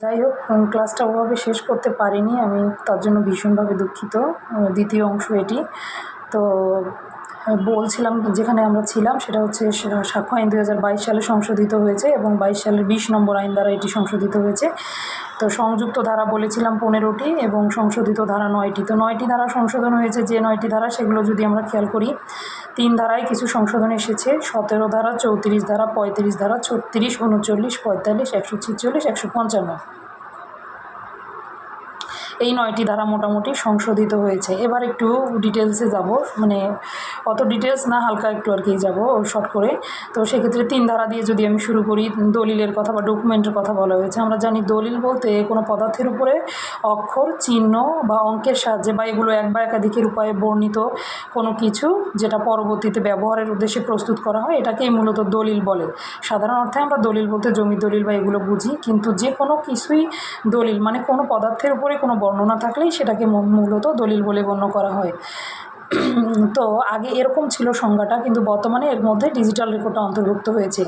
যাই হোক ক্লাসটা ওভাবে শেষ করতে পারিনি। আমি তার জন্য ভীষণভাবে দুঃখিত দ্বিতীয় অংশ এটি। তো বলছিলাম যেখানে আমরা ছিলাম, সেটা হচ্ছে সাক্ষ্য আইন দুই হাজার বাইশ সালে সংশোধিত হয়েছে এবং বাইশ সালের বিশ নম্বর আইন দ্বারা এটি সংশোধিত হয়েছে। তো, সংযুক্ত ধারা বলেছিলাম পনেরোটি এবং সংশোধিত ধারা নয়টি। তো, নয়টি ধারা সংশোধন হয়েছে, যে নয়টি ধারা সেগুলো যদি আমরা খেয়াল করি তিন ধারায় কিছু সংশোধন এসেছে। সতেরো ধারা, চৌত্রিশ ধারা, পঁয়ত্রিশ ধারা, ছত্রিশ, উনচল্লিশ, পঁয়তাল্লিশ, একশো ছেচল্লিশ, একশো পঞ্চান্ন। এই নয়টি ধারা মোটামুটি সংশোধিত হয়েছে। এবার একটু ডিটেলসে যাব। মানে অত ডিটেলস না, হালকা একটু আর কি যাব শর্ট করে। তো সেক্ষেত্রে তিন ধারা দিয়ে যদি আমি শুরু করি, দলিলের কথা বা ডকুমেন্টের কথা বলা হয়েছে, আমরা জানি দলিল বলতে কোনো পদার্থের উপরে অক্ষর, চিহ্ন বা অঙ্কের সাহায্যে বা এগুলো এক বা একাধিকের উপায়ে বর্ণিত কোনো কিছু যেটা পরবর্তীতে ব্যবহারের উদ্দেশ্যে প্রস্তুত করা হয় এটাকেই মূলত দলিল বলে। সাধারণ অর্থে আমরা দলিল বলতে জমি দলিল বা এগুলো বুঝি, কিন্তু যে কোনো কিছুই দলিল মানে কোনো পদার্থের উপরে কোনো বর্ণনা থাকলেই সেটাকে মূলত দলিল বলে গণ্য করা হয়। তো আগে এরকম ছিল সংজ্ঞাটা, কিন্তু বর্তমানে এর মধ্যে ডিজিটাল রেকর্ডটা অন্তর্ভুক্ত হয়েছে।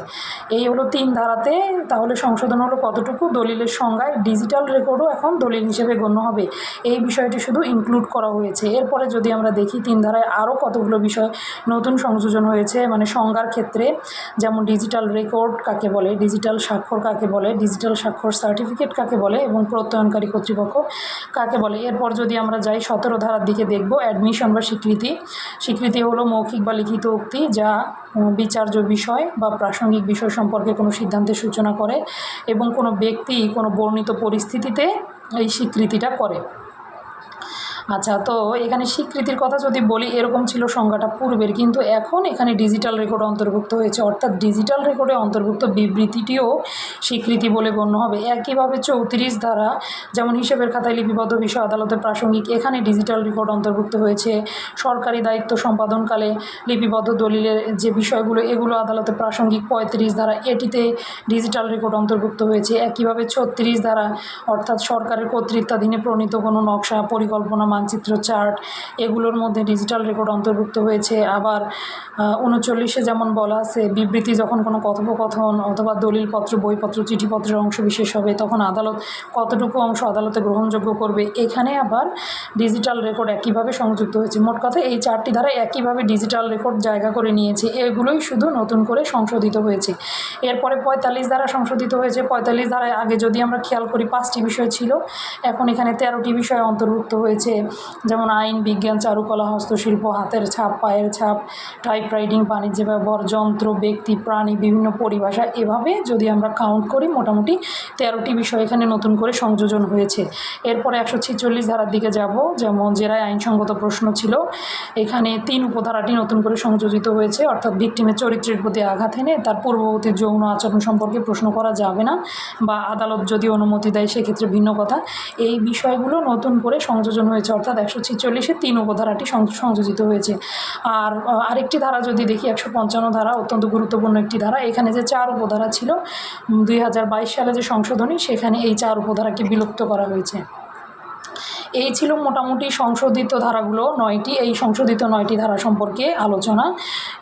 এই হলো তিন ধারাতে, তাহলে সংশোধন হলো কতটুকু? দলিলের সংজ্ঞায় ডিজিটাল রেকর্ডও এখন দলিল হিসেবে গণ্য হবে। এই বিষয়টি শুধু ইনক্লুড করা হয়েছে। এরপরে যদি আমরা দেখি, তিন ধারায় আরও কতগুলো বিষয় নতুন সংযোজন হয়েছে মানে সংজ্ঞার ক্ষেত্রে, যেমন ডিজিটাল রেকর্ড কাকে বলে ডিজিটাল স্বাক্ষর কাকে বলে ডিজিটাল স্বাক্ষর সার্টিফিকেট কাকে বলে, এবং প্রত্যয়নকারী কর্তৃপক্ষ কাকে বলে। এরপর যদি আমরা যাই, সতেরো ধারার দিকে দেখব অ্যাডমিশন বা স্বীকৃতি। স্বীকৃতি হলো মৌখিক বা লিখিত উক্তি যা বিচার্য বিষয় বা প্রাসঙ্গিক বিষয় সম্পর্কে কোনো সিদ্ধান্তের সূচনা করে এবং কোনো ব্যক্তি কোনো বর্ণিত পরিস্থিতিতে এই স্বীকৃতিটা করে। আচ্ছা তো এখানে স্বীকৃতির কথা যদি বলি, এরকম ছিল সংজ্ঞাটা পূর্বের, কিন্তু এখন এখানে ডিজিটাল রেকর্ড অন্তর্ভুক্ত হয়েছে। অর্থাৎ ডিজিটাল রেকর্ডে অন্তর্ভুক্ত বিবৃতিটিও স্বীকৃতি বলে গণ্য হবে। একইভাবে চৌত্রিশ ধারা, যেমন হিসেবের খাতায় লিপিবদ্ধ বিষয় আদালতে প্রাসঙ্গিক, এখানে ডিজিটাল রেকর্ড অন্তর্ভুক্ত হয়েছে। সরকারি দায়িত্ব সম্পাদনকালে লিপিবদ্ধ দলিলের যে বিষয়গুলো, এগুলো আদালতে প্রাসঙ্গিক পঁয়ত্রিশ ধারা, এটিতে ডিজিটাল রেকর্ড অন্তর্ভুক্ত হয়েছে। একইভাবে ছত্রিশ ধারা, অর্থাৎ সরকারের কর্তৃত্বাধীনে প্রণীত কোনো নকশা, পরিকল্পনা মানচিত্র চার্ট, এগুলোর মধ্যে ডিজিটাল রেকর্ড অন্তর্ভুক্ত হয়েছে। আবার উনচল্লিশে যেমন বলা আছে, বিবৃতি যখন কোনো কথোপকথন অথবা দলিলপত্র, বইপত্র, চিঠিপত্রের অংশ বিশেষ হবে, তখন আদালত কতটুকু অংশ আদালতে গ্রহণযোগ্য করবে। এখানে আবার ডিজিটাল রেকর্ড একইভাবে সংযুক্ত হয়েছে। মোট কথা, এই চারটি ধারা একইভাবে ডিজিটাল রেকর্ড জায়গা করে নিয়েছে। এগুলোই শুধু নতুন করে সংশোধিত হয়েছে। এরপরে পঁয়তাল্লিশ ধারা সংশোধিত হয়েছে। পঁয়তাল্লিশ ধারায় আগে যদি আমরা খেয়াল করি, পাঁচটি বিষয় ছিল। এখন এখানে তেরোটি বিষয় অন্তর্ভুক্ত হয়েছে। যেমন আইন, বিজ্ঞান, চারুকলা, হস্তশিল্প, হাতের ছাপ, পায়ের ছাপ টাইপ রাইটিং বাণিজ্য ব্যবহার, যন্ত্র, ব্যক্তি, প্রাণী, বিভিন্ন পরিভাষা এভাবে যদি আমরা কাউন্ট করি, মোটামুটি তেরোটি বিষয় এখানে নতুন করে সংযোজন হয়েছে। এরপরে একশো ছেচল্লিশ ধারার দিকে যাব, যেমন জেরায় আইনসঙ্গত প্রশ্ন ছিল। এখানে তিন উপধারাটি নতুন করে সংযোজিত হয়েছে, অর্থাৎ ভিকটিমের চরিত্রের প্রতি আঘাত এনে তার পূর্ববর্তী যৌন আচরণ সম্পর্কে প্রশ্ন করা যাবে না বা আদালত যদি অনুমতি দেয়, সেক্ষেত্রে ভিন্ন কথা। এই বিষয়গুলো নতুন করে সংযোজন হয়েছে অর্থাৎ একশো ছেচল্লিশে তিন উপধারাটি সংযোজিত হয়েছে। আর আরেকটি ধারা যদি দেখি, একশো পঞ্চান্ন ধারা অত্যন্ত গুরুত্বপূর্ণ একটি ধারা। এখানে যে চার উপধারা ছিল দুই হাজার বাইশ সালে যে সংশোধনী, সেখানে এই চার উপধারাকে বিলুপ্ত করা হয়েছে। এই ছিল মোটামুটি সংশোধিত ধারাগুলো, নয়টি, এই সংশোধিত নয়টি ধারা সম্পর্কে আলোচনা।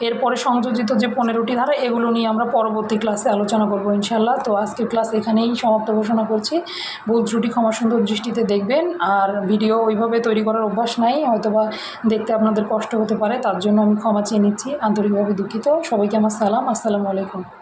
এরপরে সংযোজিত যে পনেরোটি ধারা, এগুলো নিয়ে আমরা পরবর্তী ক্লাসে আলোচনা করব ইনশাল্লাহ তো আজকের ক্লাস এখানেই সমাপ্ত ঘোষণা করছি। ভুল ত্রুটি ক্ষমা সুন্দর দৃষ্টিতে দেখবেন। আর ভিডিও ওইভাবে তৈরি করার অভ্যাস নাই, হয়তোবা দেখতে আপনাদের কষ্ট হতে পারে, তার জন্য আমি ক্ষমা চেয়ে নিচ্ছি। আন্তরিকভাবে দুঃখিত। সবাইকে আমার সালাম। আসসালামু আলাইকুম।